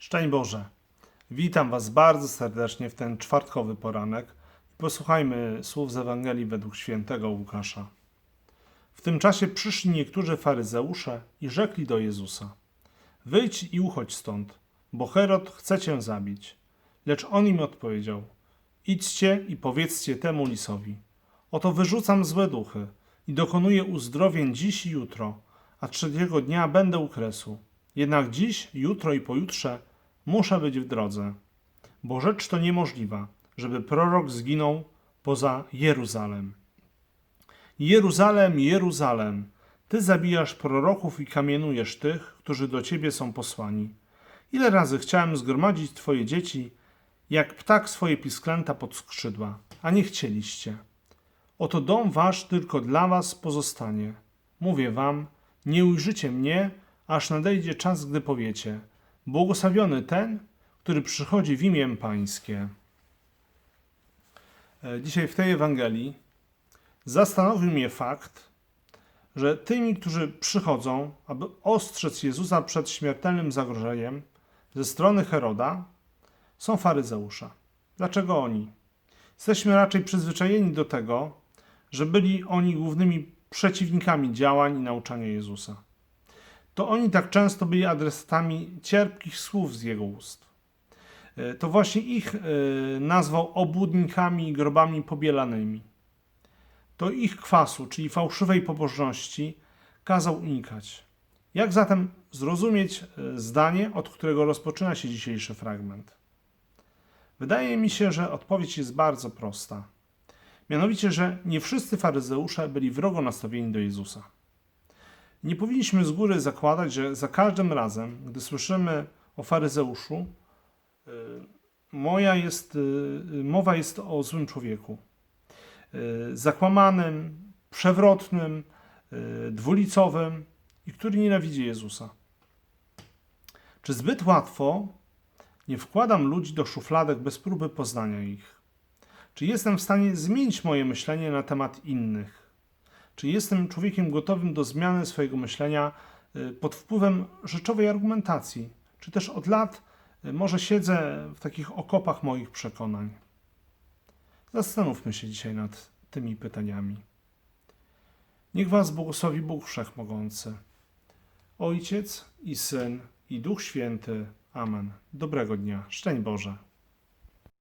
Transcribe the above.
Szczęść Boże. Witam Was bardzo serdecznie w ten czwartkowy poranek. Posłuchajmy słów z Ewangelii według świętego Łukasza. W tym czasie przyszli niektórzy faryzeusze i rzekli do Jezusa: Wyjdź i uchodź stąd, bo Herod chce cię zabić. Lecz on im odpowiedział: Idźcie i powiedzcie temu lisowi: Oto wyrzucam złe duchy i dokonuję uzdrowień dziś i jutro, a trzeciego dnia będę u kresu. Jednak dziś, jutro i pojutrze muszę być w drodze, bo rzecz to niemożliwa, żeby prorok zginął poza Jeruzalem. Jeruzalem, Jeruzalem, ty zabijasz proroków i kamienujesz tych, którzy do ciebie są posłani. Ile razy chciałem zgromadzić twoje dzieci, jak ptak swoje pisklęta pod skrzydła, a nie chcieliście. Oto dom wasz tylko dla was pozostanie. Mówię wam, nie ujrzycie mnie, aż nadejdzie czas, gdy powiecie: Błogosławiony ten, który przychodzi w imię Pańskie. E, Dzisiaj w tej Ewangelii zastanowił mnie fakt, że tymi, którzy przychodzą, aby ostrzec Jezusa przed śmiertelnym zagrożeniem ze strony Heroda, są faryzeusze. Dlaczego oni? Jesteśmy raczej przyzwyczajeni do tego, że byli oni głównymi przeciwnikami działań i nauczania Jezusa. To oni tak często byli adresatami cierpkich słów z jego ust. E, To właśnie ich e, nazwał obłudnikami i grobami pobielanymi. To ich kwasu, czyli fałszywej pobożności, kazał unikać. Jak zatem zrozumieć e, zdanie, od którego rozpoczyna się dzisiejszy fragment? Wydaje mi się, że odpowiedź jest bardzo prosta. Mianowicie, że nie wszyscy faryzeusze byli wrogo nastawieni do Jezusa. Nie powinniśmy z góry zakładać, że za każdym razem, gdy słyszymy o faryzeuszu, y, moja jest, y, mowa jest o złym człowieku. Y, Zakłamanym, przewrotnym, y, dwulicowym i który nienawidzi Jezusa. Czy zbyt łatwo nie wkładam ludzi do szufladek bez próby poznania ich? Czy jestem w stanie zmienić moje myślenie na temat innych? Czy jestem człowiekiem gotowym do zmiany swojego myślenia y, pod wpływem rzeczowej argumentacji? Czy też od lat y, może siedzę w takich okopach moich przekonań? Zastanówmy się dzisiaj nad tymi pytaniami. Niech Was błogosławi Bóg Wszechmogący, Ojciec i Syn i Duch Święty. Amen. Dobrego dnia. Szczęść Boże.